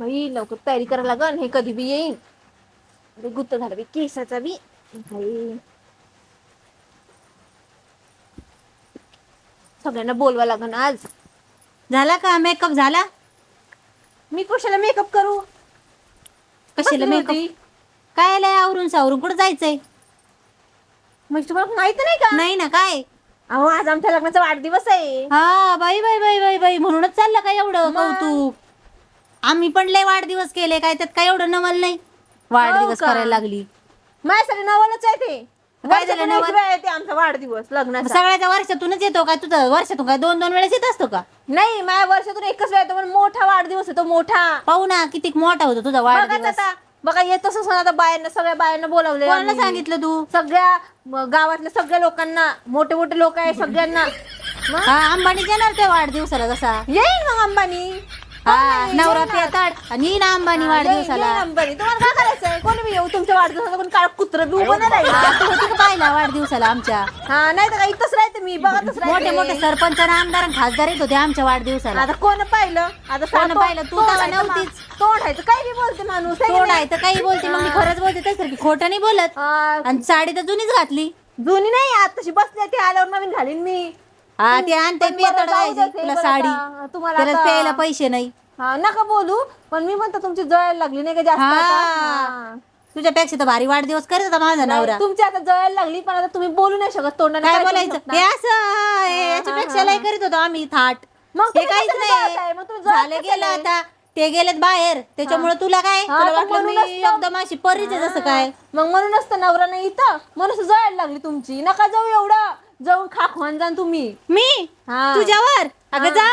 बाई लवकर तयारी करायला लागन हे कधी बी येईन. अरे गुत्त झाला बी केसाचा बी. बाई. सगळ्यांना बोलवा लागन आज. झाला का मेकअप झाला? मी कशाला मेकअप करू? कशाला बसली मेकअप. काय आलंय आवरून सावरून कुठं जायचंय? म्हणजे तुम्हाला माहीत नाही का? नाही ना काय? अहो आज आमच्या लग्नाचा वाढदिवस आहे. हा बाई बाई बाई बाई बाई म्हणूनच चाललं का एवढं कौतुक? आम्ही पण लय वाढदिवस केले काय त्यात काय एवढं नवल नाही. वाढदिवस का? करायला लागली. माझ्यासाठी नवलच आहे ते. काय झालं वर्षातून एक नवल? वेळा येते आमचा वाढदिवस लग्नाचा. सगळ्याच्या वर्षातूनच येतो काय तुझं वर्षातून काय दोन दोन वेळेस येत असतो का? नाही माझ्या वर्षातून एकच वेळा येतो पण मोठा वाढदिवस आहे तो मोठा. पाहू ना किती मोठा होतो तुझा वाढदिवस. आता बघा येत असं सण आता बायांना सगळ्या बायांना बोलावले कोणाला. सांगितलं तू? सगळ्या म, गावातल्या सगळ्या लोकांना मोठे मोठे लोक आहे सगळ्यांना. मग हा अंबानी येणार त्या वाढदिवसाला कसा? येईल मग अंबानी. हा नवरा येतात आणि ना अंबानी वाढदिवसाला. अंबानी. तुम्हाला काय करायचंय? कोणी बी येऊ तुमच्या वाढदिवसाला कोणी काळ कुत्र बी उभं नाही राहिलं. हा, तू होती का पाहिला वाढदिवसाला आमच्या? हा नाही तर काय इथंच राहते मी बघतच मोठे राहते. मोठे सरपंच आणि आमदार आणि खासदार येत होते आमच्या वाढदिवसाला. आता कोण पाहिलं? आता कोण पाहिलं? तू तोंड तेव्हा आहे तर मा- नव्हतीच. तोंड आहे तर काही बी बोलते माणूस आहे की तोंड नाही? आहे तर काही बोलते. मग मी खरंच बोलते त्यासारखी खोटं नाही बोलत. हा, आणि साडी तर जुनीच घातली. जुनी नाही आताशी बसली ती आल्यावर नवीन घालीन मी. हा ते आणते पण जाऊ ते तुला बरं साडी. तुम्हाला त्याला आता- प्यायला पैसे नाही. हा नका बोलू पण मी म्हणतो तुमची जळायला लागली नाही का जास्त हा. तुझ्यापेक्षा तर भारी वाढदिवस करत होता माझा. नवरा. तुमची आता जळायला लागली पण आता तुम्ही बोलू नाही शकत तोंडाने काय करू बोलायचं? शकता? हे असं हे याच्यापेक्षा लय करीत होतो आम्ही थाट. मग हे तुम्ही काहीच कशाला नाही. जळताय? मग तुम्ही जळत झालं गेलं? आता. ते गेलेत बाहेर. त्याच्यामुळे तुला काय? हा, तुला तर वाटलं मी म्हणूनच तर- एकदम अशी परीच आहे जसं काय? मग म्हणूनच तर नवरा नाही इथं. म्हणून जळायला लागली तुमची. नका जाऊ एवढं. जाऊन खा खान जा तुम्ही. मी? हा. तुझ्यावर? अगं. जा.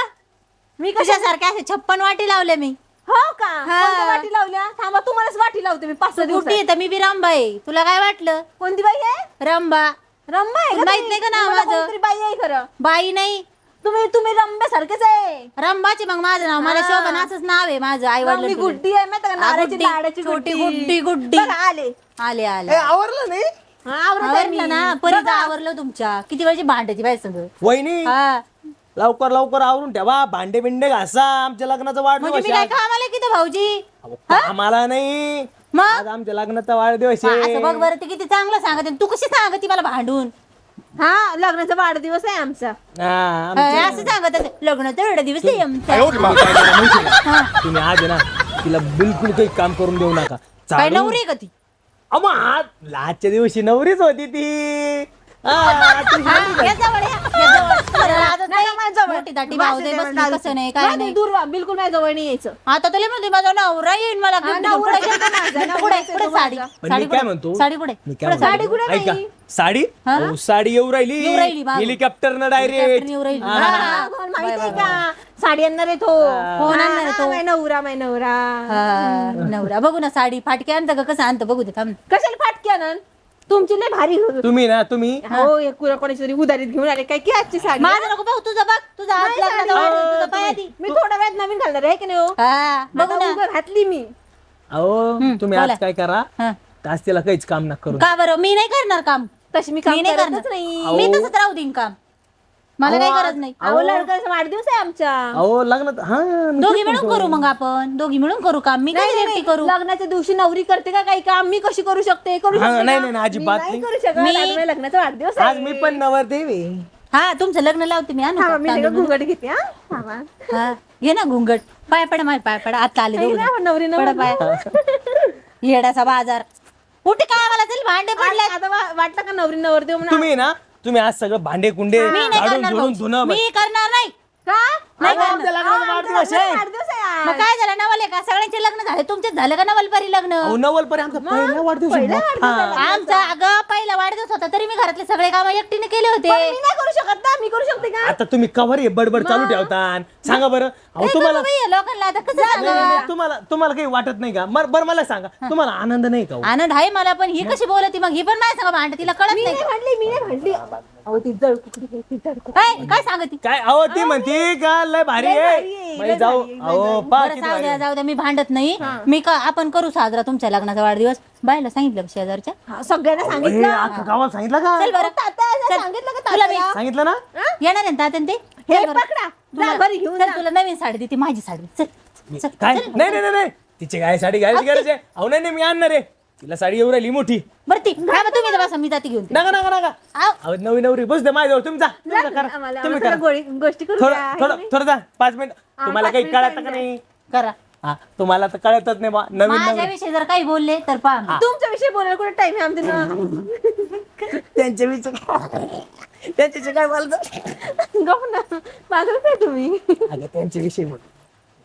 मी कशा तुझ्यासारख्या असे छप्पन वाटी लावले मी. हो का? हा. कोणत्या वाटी लावल्या? थांबा तुम्हालाच वाटी लावते मी पाच सहा कुठे तर मी बी रंबा आहे तुला काय वाटलं? कोणती बाई आहे? रंबा. रंबा आहे का माहीत? नाही का नाव तुम्हाला माझं? कोणतरी बाई आहे खरं. बाई नाही. तुम्ही तुम्ही रंब्यासारखेच आहे. रंबाचे मग माझं नाव. मला हा. शोभन असंच नाव आहे माझं आई मी वडील गुड्डी आहे माहिती का? हा, नारळाची गुड्डी. लाडाची छोटी गुड्डी, गुड्डी. बघा, आले. आले आले. आवरलं नाही. आवरलं ना. परीचं बघा. आवरलं तुमच्या. किती वेळची भांड्याची बाय वहिनी हा. लवकर लवकर आवरून ठेवा. भांडे बिंडे घासा. आमच्या लग्नाचा म्हणजे वाढदिवस मी काय आहे कामाला किती भाऊजी. आम्हाला नाही. मग? आज आमच्या लग्नाचा वाढदिवस हा, असं बघ आहे बरं ते किती चांगलं सांगते. तू कशी सांगते मला भांडून? हा लग्नाचा वाढदिवस आहे आमचा. हा, हा, असं सांगत असेल. लग्न तर एवढा दिवस आहे आमचा. तुम्ही काय करा माहिती का? तुम्ही आज आहे ना तिला बिलकुल काही काम करून देऊ नका. काय चालू- नवरी आहे का ती? अमा आज लाजच्या दिवशी नवरीच होती ती. हा, ती हा, या जवळ या, या जवळ. तुला लाजत नाही? नका माझ्या जवळ. मोठी दाटी माझ्या भाऊ जवळ बसली लाजते. कसं नाही काय नाही, नाही दूर व्हा, बिलकुल माझ्या जवळ नाही यायचं आता तुला म्हणते माझा नवरा येईन मला हा, gift घेऊन. नवरा पुढे येतो माझा, नवरा पुढे येतो पुढे माझा. साडी पण साडी मी काय पुढे. म्हणतो साडी पुढे मी पुढे काय साडी म्हणतो कुठे ऐका नाही? साडी हा? अहो, साडी येऊ राहिली येऊ राहिली मागून. हेलिकॉप्टर न हेलिकॉप्टरने डायरेक्ट येऊ राहिली. हा, तुम्हाला माहिती आहे का साडी आणणार आहे तो कोण आणणार आहे तो? माय नवरा माय नवरा नवरा बघू ना साडी फाटके आणतं का कसं आणतं बघू दे थांब कशाला फाटकी आणन तुमची लय भारी तुम्ही ना तुम्ही? हो. एक कुणा कोणाची तरी उधारीत घेऊन आले. काय की आजची साडी? माझं नको बघ तुझं बघ. तुझा हात लागला तुझं पाय आधी. मी थोड्या वेळात नवीन घालणार आहे की नाही हो? हा बघू आता ना. घातली मी. अहो तुम्ही बोला. आज काय करा? हा. आज तिला काहीच काम नका करू. का बरं? मी नाही करणार काम. तशी मी मी काम नाही करतच नाही. मी तसंच राहू देईन काम. मला काही गरज नाही. अहो लडकाचा वाढदिवस आहे आमच्या अहो लग्नात हा दोघी मिळून. करू मग आपण. दोघी मिळून करू काम मी नाही, एकटी करू? लग्नाच्या दिवशी नवरी करते का काही काम? मी कशी करू शकते? करू हा, शकते नाही, का? नाही, अजिबात नाही नाही. करू शकत. मी- आज माझ्या लग्नाचा वाढदिवस आज मी पण नवरदेव. हा तुमचं लग्न लावते मी आणू थांबा, का? मी सगळं तांदूळ घुंगट घेते हा. थांबा. हा. घे ना घुंगट. पाय पडा माय पाय पडा. आता आले दोघं नवरी पडा पाय. येडाचा बाजार. उठ काय मला चल भांडे पडले आता वा- वाटलं का नवरी नवरदेव म्हणून तुम्ही ना. तुम्ही आज सगळं भांडे कुंडे मी नाही झाडून करणार. धुणं मी करणार नाही का नाही अहो, आमच्या करणार. लग्नाचा अहो, वाढदिवस आमच्या आहे. वाढदिवस आहे आज. मग काय झालं? नवल का? सगळ्यांचे लग्न झाले. तुमचेच झालं का नवलपरी लग्न? अहो नवल पर्यंत पहिला वाढदिवस आहे. मोठा. आमचा अगं पहिला वाढदिवस होता. तरी मी घरातले सगळे काम एकटीने केले होते. पण मी नाही करू शकत ना. मी करू शकते का? आता तुम्ही कवर हे बडबड चालू ठेवता सांगा बरं. अहो तुम्हाला करू बाई, लोकांना आता कसं नाही, सांगावं? नाही, नाही, तुम्हाला तुम्हाला काही वाटत नाही का? मर- बरं मला सांगा. तुम्हाला आनंद नाही का हो? आनंद आहे मला पण ही कशी बोलती मग? ही पण नाही सांगा भांड तिला कळत मी नाही. नाही म्हणली मी नाही म्हणली अहो ती जळ कुकडी आहे, ती जळ कुकडी. काय काय सांगती? काय अहो ती म्हणती का लय भारी आहे जाऊ. अहो बरं किती जाऊ भारी द्या आहे. जाऊ द्या मी भांडत नाही. मी का आपण करू साजरा तुमच्या लग्नाचा वाढदिवस? बायला सांगितलं का शेजारच्या? हा, सगळ्यांना हे सांगितलं. अख्खा गावाला सांगितलं का? चल बरं. तात्या चल. सांगितलं का तुला तात्याला? सांगितलं ना? येणार आहे ना तात्यान ते? हे चल बरं. पकडा. जा तुला- घरी घेऊन चल जा. तुला नवीन साडी देते माझी साडी. चल चल, काय? चल. नाही नाही नाही, नाही. तिची काय साडी घ्यायची गरज आहे? अहो नाही नाही मी आणणार आहे. तिला साडी येऊ राहिली मोठी. बरं ती काय बा तुम्ही इथं बसा मी जाते घेऊन. नका नका नका. आव. अहो नवी नवरी बस दे माझ्याजवळ तुम्ही जा. तुम्ही जा, करा. आम्हाला तुम्ही आम्हाला करा. गोळी- गोष्टी करू थोडं द्या. थोडं थोडं जा पाच मिनिट. तुम्हाला काही कळत का. नाही? करा. हा तुम्हाला तर कळतच नाही बा नवीन नवीन माझ्याविषयी जर काही बोलले तर पहा तुमच्या विषयी बोलायला कुठे टाइम आहे आमच्या त्यांच्या विषयी त्यांच्याशी काय बोलतो गप ना. पागल काय तुम्ही. अगं त्यांच्याविषयी बोल.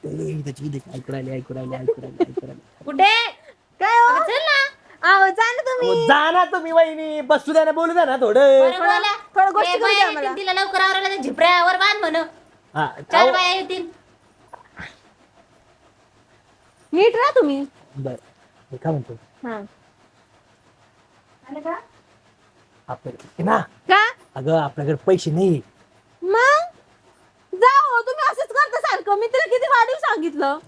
ते त्याची इथे ऐकू राहिले ऐकू राहिले ऐकू राहिले ऐकू राहिले. कुठे? काय हो? चल ना. आहो जा ना तुम्ही. अहो, जा ना तुम्ही वहिनी. बसू द्या ना बोलू द्या ना थोडं. बरं बोला. थोडं गोष्टी ए, करू द्या बाया. येतील तिला लवकर आवरायला झिपऱ्यावर बांध म्हण हा, चार अहो, बाया येतील. नीट राहा तुम्ही. बरं. मी काय म्हणतो? हा. आपल्याकडे ना. का? अगं आपल्याकडे पैसे नाही. मग? जा हो तुम्ही असंच करता सारखं. मी तुला किती वाढीव सांगितलं.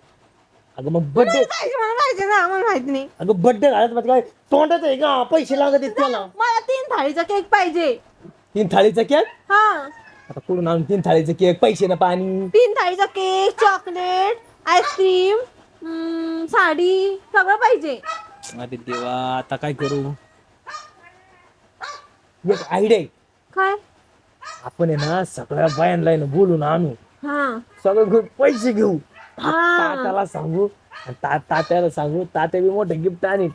अगं मग बड्डे पाहिजे मला पाहिजे ना मला माहीत नाही. अगं बड्डे घालत म्हणजे काय? तोंडाच आहे का? पैसे लागत आहेत त्याला. मला तीन थाळीचा केक पाहिजे. तीन थाळीचा केक हा. आता कुठून आणून तीन थाळीचा केक पैसे ना पाणी. तीन थाळीचा cake chocolate ice cream sari सगळं पाहिजे. अरे देवा आता काय करू? एक आयडिया आहे. काय? आपण आहे ना सगळ्या बायांना आहे ना बोलून आणू. हा. सगळं घेऊन पैसे घेऊ. तात्याला सांगू आणि ता- तात्याला सांगू तात्या बी मोठे गिफ्ट आणीन.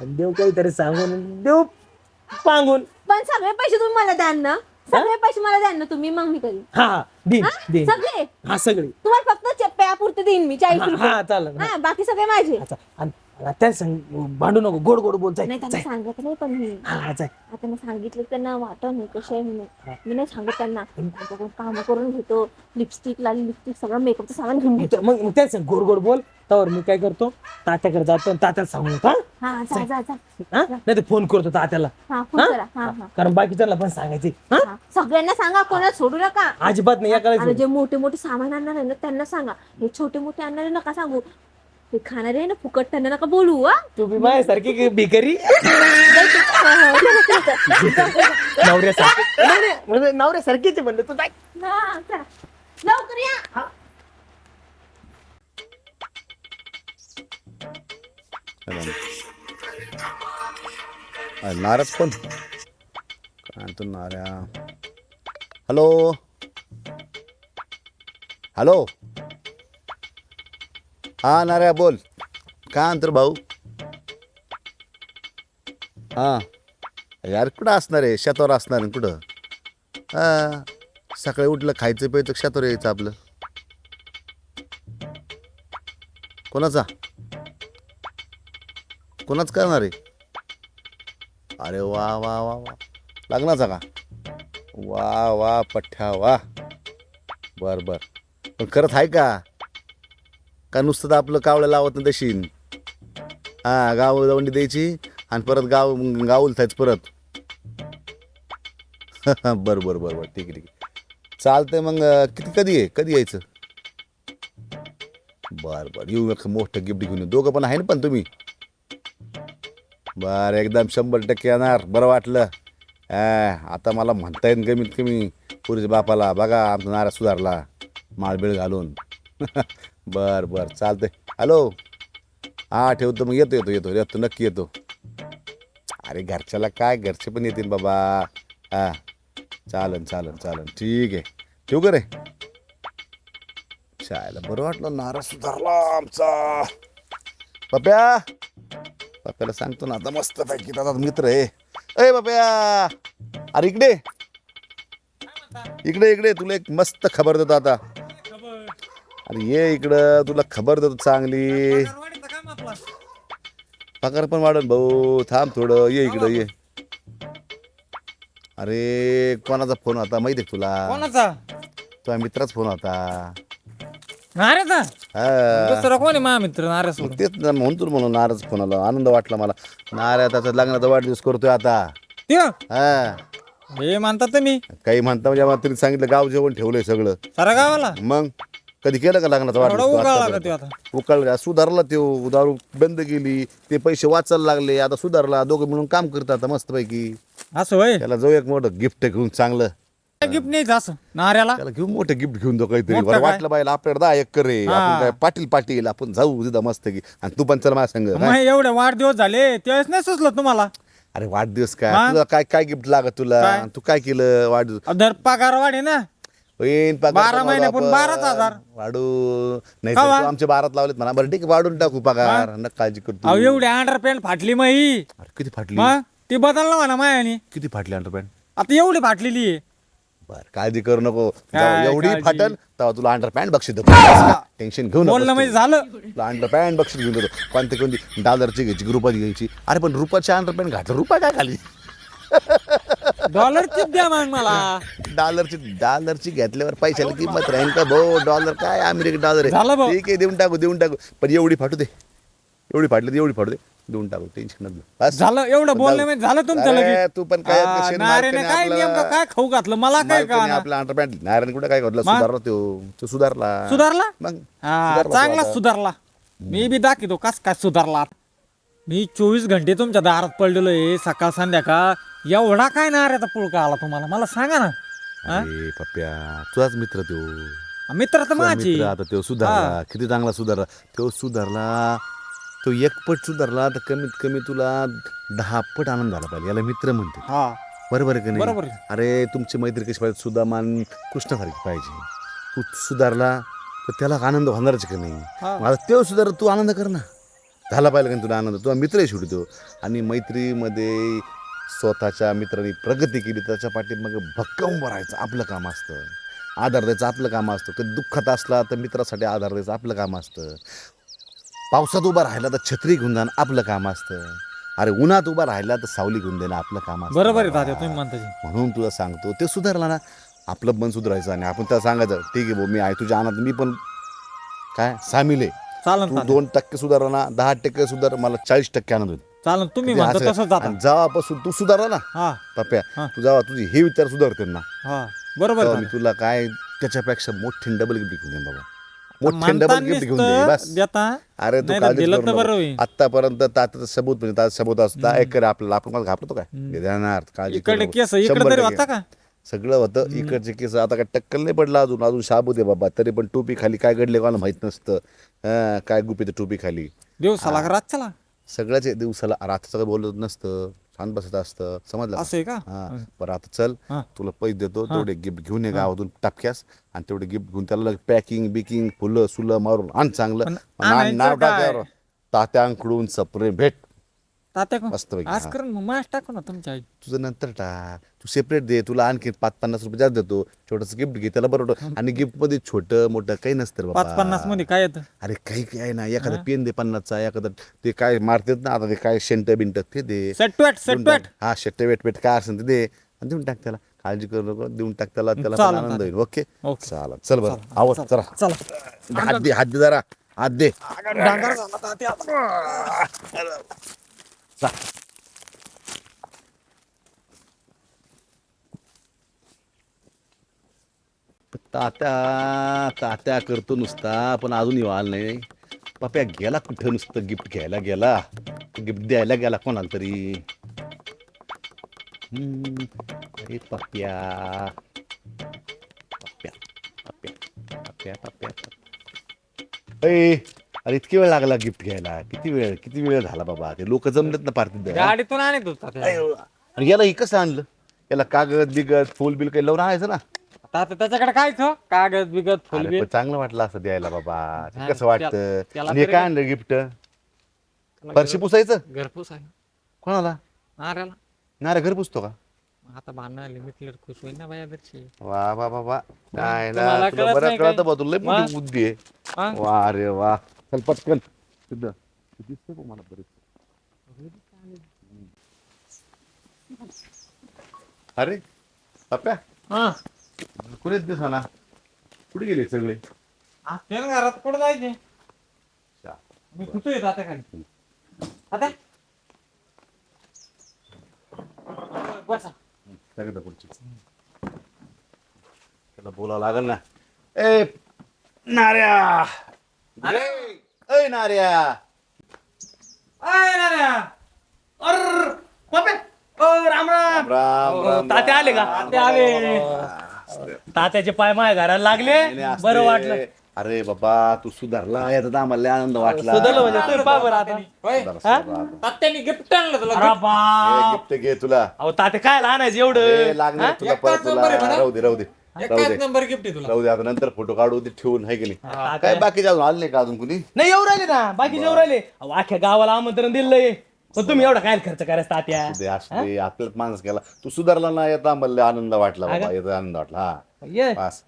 आणि देऊ काहीतरी सांगून देऊ पांगून. पण सगळे पैसे तुम्ही मला द्याल ना? सगळे पैसे मला द्याल ना तुम्ही मग मी करीन. हा हा देईन हा? देईन. सगळे? हा सगळे. तुम्हाला फक्त चप्प्यापुरते देईन मी चाळीस हा रुपये. हा, चालेल हा. हा बाकी सगळे माझे. अच्छा आणि त्या सांग भांडू नको गोड गोड बोल जाय नाही त्यांना जाय. सांगत नाही पण मी. हा जाय. आता मी सांगितलं त्यांना वाटत नाही कसे आहे म्हणून. मी नाही सांगत त्यांना. काम करून घेतो लिपस्टिक लाली लिपस्टिक सगळं मेकअपचं सामान घेऊन घेतो मग मग त्या सांग गोड गोड बोल तर मी काय करतो तात्याकडे जातो आणि तात्याला सांगू नका हा. जा जा जा. हा? नाही तर फोन करतो तात्याला. हा फोन हा? करा. हा हा. कारण बाकीच्यांना पण सांगायचे हा? हा. सगळ्यांना सांगा कोणाला सोडू नका. अजिबात नाही या आणि जे मोठे मोठे सामान आणणार आहे ना त्यांना सांगा. हे छोटे मोठे आणणारे नका सांगू. ते खाणारे आहे ना फुकट त्यांना नका बोलू हा. तू बी माझ्यासारखी की भिकारी? नवऱ्यासारखी. म्हणजे नवऱ्यासारखीच म्हणलं तू जाय. हा, चला. लवकर या. अरे नाराज पण काय नाऱ्या हॅलो हॅलो हा नाऱ्या बोल. काय अंतर भाऊ? हां. यार कुठं असणार आहे? शेतावर असणार आहे कुठं? हां. सकाळी उठलं खायचं प्यायचं शेतावर यायचं आपलं. कोणाचा? कोणाच करणार आहे? अरे वा वा वा वा. लग्नाचा का? वा वा पठ्ठा वा. बर बर. पण करत आहे का? का नुसतं तर आपलं कावळं लावत नाही तशी हां गाव दवंडी द्यायची आणि परत गाव गाव उलथायच परत. बरं बरं बरं बरं ठीक आहे ठीक आहे. चालतंय मग किती कधी आहे? कधी यायचं? बरं बरं येऊ एक मोठं गिफ्ट घेऊन येऊ. दोघं पण आहे ना पण तुम्ही? बर एकदम शंभर टक्के येणार. बरं वाटलं. हा, आता मला म्हणता येईल कमीत कमी पुरीच्या बापाला. बघा आमचा नारा सुधारला. माळबीळ घालून. बर बर चालतंय. हॅलो? हा ठेवतो मग. येतो येतो येतो. येतो नक्की येतो. अरे घरच्याला काय? घरचे पण येतील बाबा. हा. चालन चालन चालन. ठीक आहे. ठेवू का रे? शाळेला बरं वाटलं. नारा सुधारला आमचा. पप्या पप्याला सांगतो ना आता मस्त पैकी दादा मित्र आहे. अय पप्या अरे इकडे. इकडे इकडे. तुला एक मस्त खबर देतो आता. अरे ये इकडं तुला खबर देतो चांगली. पगार पण वाढन भाऊ. थांब थोडं ये इकडं ये. अरे कोणाचा फोन होता माहिती आहे तुला? कोणाचा? तुझ्या मित्राचा फोन होता. हा. दुसरा कोण आहे सोडून तेच ना म्हणून तुला म्हणून नाराज फोन आला. आनंद वाटला मला. नाऱ्या त्याचा लग्नाचा वाढदिवस करतोय आता. हा. हे म्हणतात तर मी काही म्हणता म्हणजे तरी सांगितलं गाव जेवण ठेवलंय सगळं. सारा गावाला? मग? कधी केलं का? त्यो आता उकाळला सुधारला तो दारू बंद केली ते पैसे वाचायला लागले आता सुधारला दोघं मिळून काम करतात आता मस्तपैकी. असं होय? त्याला जाऊ एक मोठं गिफ्ट घेऊन चांगलं. गिफ्ट न्यायचं असं नाऱ्याला. त्याला घेऊन मोठं गिफ्ट घेऊन जाऊ काहीतरी. मोठं बरं काय? वाटलं बायला आपल्याकडे दहा एकर रे. आपण काय पाटील पाटील आपण जाऊ तिथं मस्त की आणि तू पण चल माझ्या संग मग एवढे वाढदिवस झाले त्यावेळेस नाही सुचलं तुम्हाला? अरे वाढदिवस काय? तुला काय काय गिफ्ट लागत तुला? काय? तू काय केलं वाढदिवस? दर पगार वाढे ना. होईन पगार बारा महिने पण आपण. बाराच हजार. वाढू. नाही तर? तू आमच्या बारात लावलेत म्हणा. बरं ठीक आहे वाढून टाकू पगार. काळजी करतो अहो एवढी अंडर पॅन्ट फाटली मग ही किती फाटली? मग ती बदलला म्हणा मायानी. किती फाटली अंडरपॅन्ट आता एवढी फाटलेली आहे. बर काळजी करू नको. काय एवढी काळजी? फाटल तेव्हा तुला अंडरपॅन्ट बक्षीस देतो टेन्शन घेऊ बोलणं म्हणजे नको झालं. तुला अंडरपॅन्ट बक्षीस घेऊन देतो. कोणती कोणती? डॉलरची घ्यायची रुपयाची घ्यायची. अरे पण रुपयाची अंडरपॅन्ट घातलं रुपया काय खाली? डॉलर द्या मग मला. डॉलरची डॉलरची घेतल्यावर पैशाला किंमत राहील का भाऊ? डॉलर काय अमेरिकन डॉलर झालं आहे. ठीक आहे देऊन टाकू देऊन टाकू. पण एवढी फाटू दे. एवढी फाटली तर एवढी फाटू दे. देऊन टाकू टेन्शन नको बस. झालं एवढं बोलणं म्हणजे झालं तुमचं अरे, लगेच. तू पण काय आ, मालकीने काय आपलं- नेमकं काय खाऊ घातलं? मला काय मालकाने का आपला अंडरपॅन्ट नारायण कुठे काय मग? सुधारला तो. तो सुधारला. सुधारला? मग हा सुधारला तो चांगला आता. सुधारला. मी बी दाखवतो कस काय सुधारला. मी चोवीस घंटे तुमच्या दारात पडलेलो आहे सकाळ संध्याकाळ. एवढा काय नाऱ्याचा पुळका आला तुम्हाला? मला सांगा ना. हा? अरे पप्प्या तुझाच मित्र तो. मित्र तर तुझा माझी. मित्र आता तो सुधारला. किती चांगला सुधारला. तो सुधारला. तो एक पट सुधारला तर कमीत कमी तुला दहा पट आनंद झाला पाहिजे. याला मित्र म्हणते हा. बरोबर आहे का बरोबर नाही आहे. अरे तुमची मैत्री कशी पाहिजे? सुदामान कृष्णासारखी पाहिजे. तू सुधारला तर त्याला आनंद होणारच का नाही? हा. मला तो सुधार तू आनंद कर ना. झाला पाहिजे का नाही तुला आनंद? तुला मित्र आहे शेवटी तो आणि मैत्रीमध्ये स्वतःच्या मित्रांनी प्रगती केली त्याच्या पाठीमागे भक्कम उभं राहायचं आपलं काम असतं आधार द्यायचं आपलं काम असतं कधी दुःखात असला तर मित्रासाठी आधार द्यायचं आपलं काम असतं पावसात उभा राहिला तर छत्री घेऊन जाणं आपलं काम असतं अरे उन्हात उभा राहिला तर सावली घेऊन देणं आपलं काम असतं बरोबर आहे. तात्या तुम्ही म्हणता ते. म्हणून तुला सांगतो ते सुधारला ना आपलं मन सुधारायचं आणि आपण त्याला सांगायचं ठीक आहे भाऊ मी आहे तुझ्या आनंद मी पण काय सामील आहे चालन तू तात्या. दोन टक्के सुधारला ना दहा टक्के सुधार मला चाळीस टक्के आनंद होईल चालन तुम्ही ते म्हणता असं- तसंच जाता आणि जेव्हापासून तू सुधारला ना हा. पप्प्या हा. तू जेव्हा तुझे हे विचार सुधारते ना हा. बरोबर तेव्हा मी तुला काय त्याच्यापेक्षा मोठी डबल गिफ्ट घेऊन दे बाबा. मोठी म्हणता डबल गिफ्ट घेऊन दे नुसतं बस. देता. अरे तू नाही तर काळजीच दिलं करू तर नको. बरं होईल. आतापर्यंत तात्याचं सबूत म्हणजे तात्या सबूत असता. एक आपल्याला आपण मला घाबरतो काय? हे देणार काळजी करू इकडे नको. केस इकडे शंभर तरी टक्के. होता का? सगळं होतं. इकडचे केस आता काय टक्कल नाही पडला अजून. अजून शाबू दे बाबा. तरी पण टोपी खाली काय घडले कोणाला माहीत नसतं. हं, काय गुपित टोपी खाली. दिवसाला का रातच्याला? सगळ्याच दिवसाला रात्र सगळं बोलत नसतं. छान बसत असतं. समजलं असं आहे का? हा. बरं आता चल. हा. तुला पैसे देतो. तेवढे गिफ्ट घेऊन ये गावातून टपक्यास. आणि तेवढे गिफ्ट घेऊन त्याला पॅकिंग बिकिंग फुलं सुलं मारून आण चांगलं. पण आणि नाव- आणायचं नाव काय? टाक्यावर. तात्यांकडून सपरे भेट. तात्या का? मस्तपैकी, आज हा. मग मास टाकू ना तुमच्या आई तुझं नंतर टाक. तू सेपरेट दे तुला आणखी पाच पन्नास रुपये जास्त देतो. छोटस गिफ्ट घे त्याला बरोबर आणि गिफ्टमध्ये छोटं मोठं काही नसतं रे पाच पन्नासमध्ये काय येतं? अरे काही काही आहे ना. एखादा पेन दे पन्नासचा एखादा ते काय मारतात ना आता ते काय शेंट बिंट ते दे. सेटवेट देऊन सेटवेट. हा शेट्ट वेट पेट काय असेल ते दे. आणि देऊन टाक त्याला. काळजी करू नको देऊन टाक त्याला त्याला पण चालेल, आनंद होईल. Okay okay. चालेल. चल बरं. आवाज चला. चला. हात दे हात दे जरा. हात दे. डांगर झाला तात्या. चा. तात्या तात्या करतो नुसता पण अजून येऊ आला नाही. पाप्या गेला कुठं नुसतं गिफ्ट घ्यायला गेला? गिफ्ट द्यायला गेला कोणाला तरी? अरे पाप्या पाप्या पाप्या पाप्या पाप्या अय, अरे इतकी वेळ लागला गिफ्ट घ्यायला. किती वेळ किती वेळ झाला बाबा? ते लोक जमलेत ना पार्टीत. गाडीतून आणत होता. आणि याला हे कसं आणलं. याला कागद बिगद फुल बिल काही लावून आणायचं ना? तात्या त्याच्याकडे काय कागद बिगद अरे, फुलबी पण चांगलं वाटलं असं द्यायला बाबा. ते हा, कसं वाटतं? त्याला- आणि हे तरी- काय आणलं गिफ्ट फरशी पुसायचं? घरपूस आहे. कोणाला? नाऱ्याला ना रे घर पुसतो का? आता भांडण आले खुश होईल ना बाया वा वा वा वा. नाही ना तुम्हाला तुला कळत बरं नाही कळतं काय? बा तुला लय मोठी वा. बुद्धी आहे. हा? वा रे वा. चल पटकन. सिद्ध. दिसते बघ मला बरेच. अरे पप्प्या हा. कुणीच दिसाना कुठे गेले सगळे? घरात कुठं जायचे? अच्छा. मी कुठे येत आता खाली? आता? बसा. सगळं पुढची. त्याला बोलावं लागल ना. ए नार्या अरे! ए नार्या! अर राम तात्या आले का? तात्या आले. तात्याचे पाय माय घराला लागले. नाही, नाही, असते. बरं वाटलं. अरे बाबा तू सुधारला याचा आम्हाला लय आनंद वाटला. सुधारलं म्हणजे तुम्ही पहा बरं आता. तात्याने गिफ्ट आणलं तुला अरे बाप. हे घे तुला. अहो तात्या काय आणायचं एवढं? हे? लागणार तुला परत तुला. आहे म्हणा. राहू दे. राहू दे. एकाच नंबर गिफ्ट आहे तुला? राहू दे आता नंतर फोटो काढू ते ठेवून आहे की नाही? काय बाकीचे अजून आले नाही का अजून कुणी? नाही येऊ राहिले ना बाकीचे येऊ राहिले. अहो, अख्ख्या गावाला आमंत्रण दिलंय. पण तुम्ही एवढा काय खर्च करायचा तात्या? असू दे आपल्याला माणूस केला तू सुधारला ना येता लय आनंद वाटला बाबा आनंद वाटला हा. ये. बस.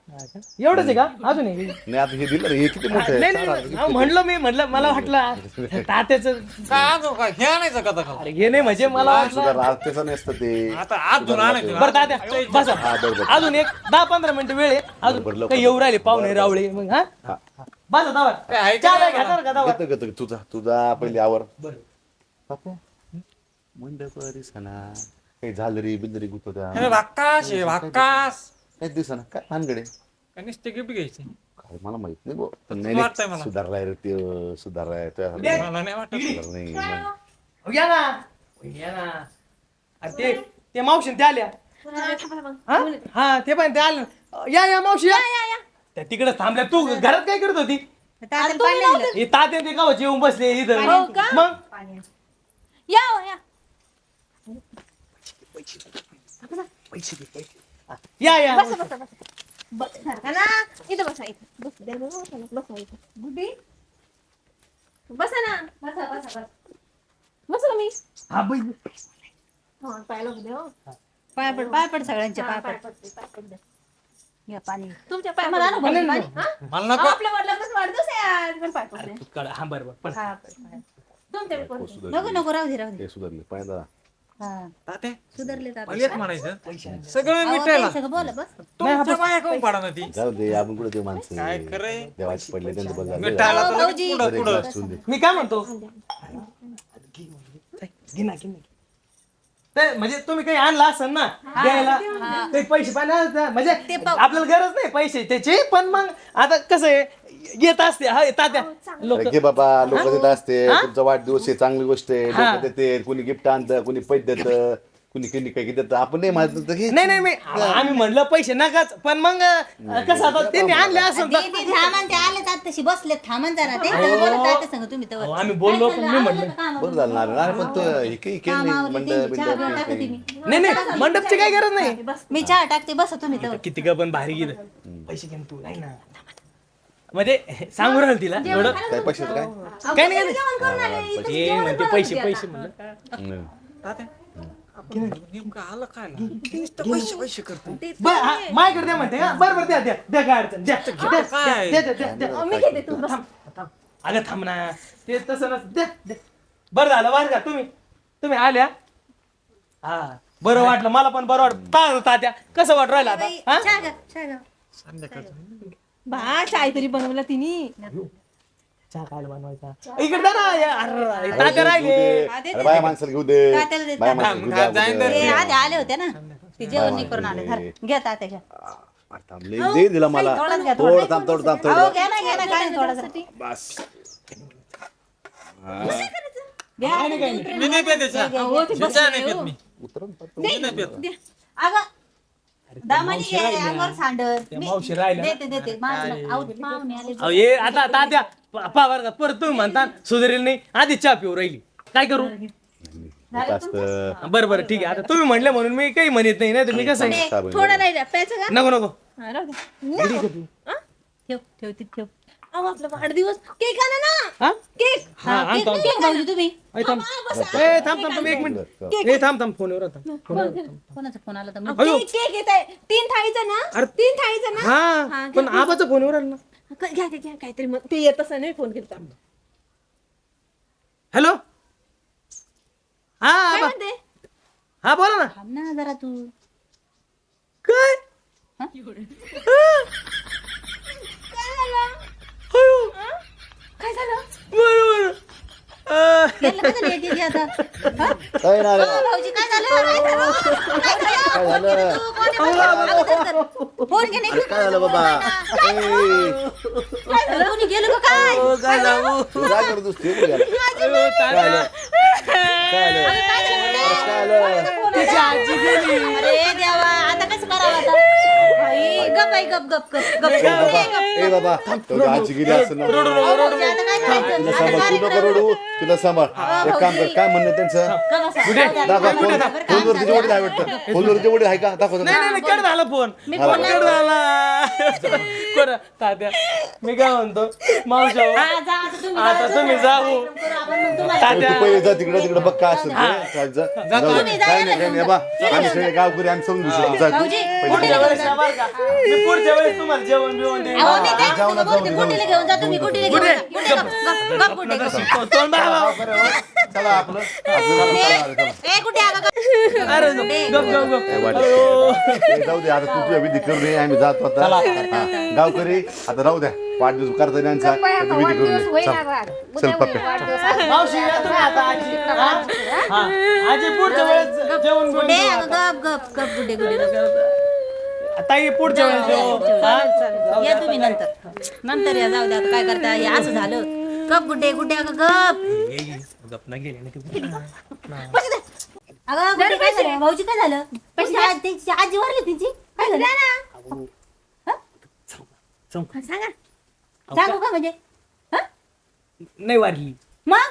एवढंच आहे का? अजून आहे? नाही आता हे दिलं रे, हे किती मोठं नाही आहे नाही. अहो, म्हणलं मी म्हणलं मला वाटलं. तात्याच काय अजून काय? हे आणायचं का आता? अरे हे नाही म्हणजे मला वाटलं सुधारला आज त्याचं नसतं ते. आता अजून आणायचं बरं तात्या बसा. हा अजून एक दहा पंधरा मिनिटं वेळ आहे. बरं, अजून लवकर. काही येऊ राहिले पाहुणे रावळे मग हा? हा. बसा दावा. काय आहे का चहा नाही घ्या का दावा? घेतो घेतो. तुझा तुझा पहिले आवर बापू, मंडप दिसना काही झालरी बिंदरी गुत होत्या भाक्कास हे भाक्कास काही दिसना काय भानगडे का नुसते गिफ्ट घ्यायचे काय मला माहीत नाही बुवा. पण नाही, वाटतंय नाही मला. सुधारलाय रे ते सुधारलाय तो सुधारला मला नाही वाटत नाही मग. या ना या ना अरे ते ते मावशी ते आल्या हा? हा ते पण ते आले या या मावशी या त्या तिकडे थांबल्या तू घरात काय करत होती. हे तात्या ते गावाचे येऊन बसले इथं हो का? मग या हो, या. या या. बसा बसा बसा. बसा ना. इथं बसा इथं. बस. द्या बसा बसा बसा इथं गुड्डी बसा ना. बसा बसा बसा. बसा मी. हा बैल हा पायाला उभे हो. पाय पड पाय पड सगळ्यांच्या पाय पाय पड. पाय. या पाणी. तुमच्या पाय मला पाणी. मला नको. आपल्या वडिलांचाच वाढदिवस आहे आज पण पाय पडते हा बरोबर पण हा पडते. पडते. नको नको राहू दे राहू दे. हे सुधारले पाहिजे हा. तात्या सुधारले तात्या. मला एक म्हणायचं सगळं अहो, मिटायला ते सगळं बोला बस. तुमच्या बाया काऊन पाडा ना ती? जाऊ दे आपण कुठे देऊ माणसं? काय खरंय? देवाचे पडले त्यांचं बघा. मिटायला तर लगेच भाऊजी. पुढं एक पुढं. ग्लास ठेवून दे. मी काय म्हणतो. ते म्हणजे तुम्ही काही आणला असेल ना द्यायला काही पैसे पाहिजे म्हणजे आपल्याला गरज नाही पैसे त्याची पण मग आता कसं आहे येत असते हा तात्या लोक बाबा लोक देत असते तुमचा वाढदिवस आहे चांगली गोष्ट आहे लोक देते कुणी गिफ्ट आणतं कुणी पैसे देतं कुणी कुणी काही देतं आपण नाही माहीत तर घे. नाही नाही मी आम्ही म्हणलं पैसे नकाच पण मग अं, कसं आता त्यांनी आणले तर ते आले तात तशी बसले थांबन जरा ते सगळं बोलत आहे ते सांग तुम्ही अहो, तवर आम्ही बोललो पण मी म्हणलं बरं झालं ना. अरे पण तो हे काही केलं नाही मंडळ नाही नाही मंडपची काही गरज नाही. मी चहा टाकते बसा तुम्ही किती का पण भारी गेलं. पैसे घेऊन तू नाही ना. म्हणजे सांगू राहिल तिला थोडं काय पैशाचं काय? काय नाही म्हणते पैसे पैसे म्हणलं हम्म. तात्या आपण नेमकं आलं काय ना ती नुसतं पैसे पैसे करते बर हा, माझ्याकडे द्या म्हणते का बरं बरं द्या द्या द्या काय अडचण द्या द्या, काय? द्या, द्या, द्या, द्या. अहो, मी घेते तू बस. थांब थांब. अगं थांब ना. ते तसं नस द्या द्या. बरं झालं बरं का तुम्ही. तुम्ही आल्या. हा बरं वाटलं मला पण बरं वाटलं. तात्या कसं वाट राहिलं आता? हा? चहा घ्या चहा घ्या. संध्याकाळचं. बा चाय तरी बनवला तिने. चहा काय बनवायचा? इकडे जा ना या, अरे, तात्या घेऊ राहिले दे. अरे बाया माणसाला घेऊ दे. तात्याला दे, बाया माणसाला घेऊ दे तात्या. अगोदर. ते आधी आले होते ना. ते जेवण नाही करून आले. धर घ्या तात्या घ्या. अरे थांब, लय दे दिला मला. थोडंच घ्या, थोडं थांब थोडं थांब अहो थोडं घ्या ना घ्या ना काय थोडासा. बस. घ्या नाही. पेत चहा मी चहा नाही पेत मी उतरन पटकन. मी नाही पेत. अगं दामानी घे अंगावर सांडर त्या मावशी राहिल्या देते देते. मावशी- आऊ- मावणी आले अहो ये आता तात्या पा वर्गात परत तुम्ही म्हणता सुधारेल नाही. आधी चहा पिऊ राहिली. काय करू. बरं बरं ठीक आहे. आता तुम्ही म्हणले म्हणून मी काही म्हणत नाही ना तुम्ही कसं आहे प्यायचं का? नको नको. हा, राहू. ठेव ठेव ती ठेव. अहो आपला वाढदिवस केक आणा ना. हा? केक. हा आणतो आणतो. केक भाऊजी तुम्ही. ए, थांब. ए, थांब थांब थांब एक मिनिट. ए थांब थांब फोनवर आता. फोनवर थांब. कोणाचा फोन आला तर मग? अयो. केक केक येत आहे तीन थाळीचा ना? अरे तीन थाळीचा ना? हा हा, पण आबाचा फोनवर आला ना. क- घ्या घ्या घ्या काहीतरी मग. ते येत असं नाही फोन केला हॅलो? हा काय आबा. म्हणते? हा बोला ना. थांब ना जरा तू. काय? हा? काय झालं अयो, हा? काय झालं बरोबर अं, याला कसं लेट येते आता हा? काय ना रे? ओ, भाऊजी काय झालं काय झालं? काय झालं? काय झालं तर फोन घे नाही. काय झालं बाबा? ए, काय झालं? कोणी गेलं का काय? हो, काय? तू काय करतोस ते तू. काय काय आजी गेली. अरे देवा आता कसं करावं आता? बाई, गप गप गप गप ए बाबा ए बाबा तेवढी आजी गेली असं ना आता काय करायचं? तिला सांभाळ तू नको रडू? तिला सांभाळ. एक काम कर काय म्हणणं त्यांचं? गप बसा. जाऊ द्या. दाखवा फोन फोनवर तिचे वडील आहे वाटतं. फोनवर तिचे वडील आहे का? दाखवा नाही नाही नाही, कट झाला फोन. मी फोन कट झाला. कोण तात्या मी काय म्हणतो? मावशा हा, जा आता तुम्ही आता जा, तुम्ही. जाऊ. आपण मग तुम्हाला- तात्या. तू पहिले जा तिकडे तिकडे बघ काय असेल ते. चाल, जा. जाऊ दे. तुम्ही जा, काय नाही काय नाही बा आम्ही सगळे गावकरी आम्ही समजू शकतो जा. तू. भाऊजी, पहिले पुढच्या जा. वेळेस आभार का मी पुढच्या वेळेस तुम्हाला जेवण बिवण देईन. अहो, मी तेच जाऊ ना, बोलते, जाऊ दे, गुड्डीला जाऊ घेऊन जा तुम्ही? गुड्डीला घेऊन जा. गुड्डे, गप, गप, गप, गुड्डे, गप. तोंड दाबा. चला आपलं. आपलं काम चला, अरे, चला. ए, गुड्डे, अगं, गप. अरे गप गप गप. काय वाटलं? ए, जाऊ दे आता तू तुझ्या विधी करू नये आम्ही जातो आता. हा, गावकरी आता राहू द्या. वाढदिवस करता यांचा त्याची विधी करू नये. चल. चल पप्पा. मावशी या तुम्ही आता आजी. हा? हा. आजी पुढच्या वेळेस जेवण बिवण गुड्डे, देऊ अगं, आता. गप, गप, गप, गप. ताई पुढच्या वेळेस हा? या तुम्ही नंतर. नंतर या जाऊ द्या आता काय करता हे असं झालं. गप गुड्डे गुड्डे अगं गप? गप नाही गेले ना ते. अगं गुड्डे काय झालं? भाऊजी काय झालं? पैसे आज- त्यांची आजी वारली तिची काय झालं? चौक. सांगा. सांगू का? म्हणजे? हं? नाही वारली. मग?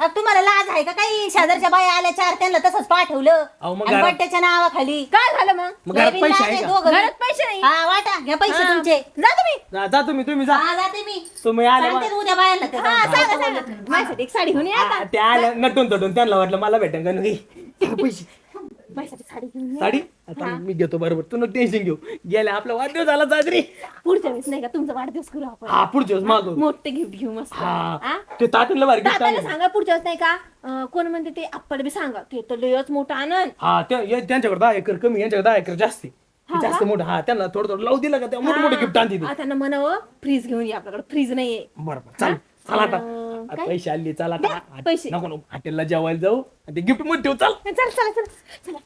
अब तुम्हाला लाज आहे का काही? शेजारच्या बाया आल्या चार त्यांना तसंच पाठवलं. अहो, मग आणि घरात- बट्ट्याच्या नावाखाली. काय झालं मग? मग घरात नवीन पैसे लाज आहे आहे का? दोघं. घरात पैसे नाही. हा वाटा घ्या पैसे तुमचे. जा तुम्ही. जा जा तुम्ही तुम्ही जा. हा जाते मी. तुम्ही आले सांगते उद्या बायांना ते हा जाऊन. सांगा सांगा. माझ्यासाठी एक साडी घेऊन या आता. हा, ते आल्या नटून तटून त्यांना वाटलं मला भेटेन का नाही? पैसे माझ्यासाठी साडी घेऊन या. साडी? आता मी घेतो बरोबर. तू नको टेन्शन घेऊ. गेल्या आपला वाढदिवस झाला साजरी. पुढच्या वेळेस नाही का तुमचा वाढदिवस करू आपण? हा पुढच्या वेळेस मागव. मोठे गिफ्ट घेऊ मस्त. हा. हा? ते gift दादाला आणलं. सांगा पुढच्या वेळेस नाही का? अं, कोण म्हणते ते? आप्पाला बी सांगा. ते तर लयच मोठा आनंद हा त्या या- त्यांच्याकडे दहा एकर कमी यांच्याकडे दहा एकर जास्त. जास्त मोठं. हा त्यांना थोडं थोडं लावू दिलं का? त्या मोठे मोठे गिफ्ट आणते हा, त्यांना म्हणावं फ्रीज घेऊन या आपल्याकडे. फ्रीज नाहीये. बरोबर चाल चला आता. अं, आता काय? पैसे आले चला द्या, आता पैसे. नको नको. हॉटेलला जेवायला जाऊ. आणि ते गिफ्टमध्ये ठेवू चाल. चल चला चला. चला.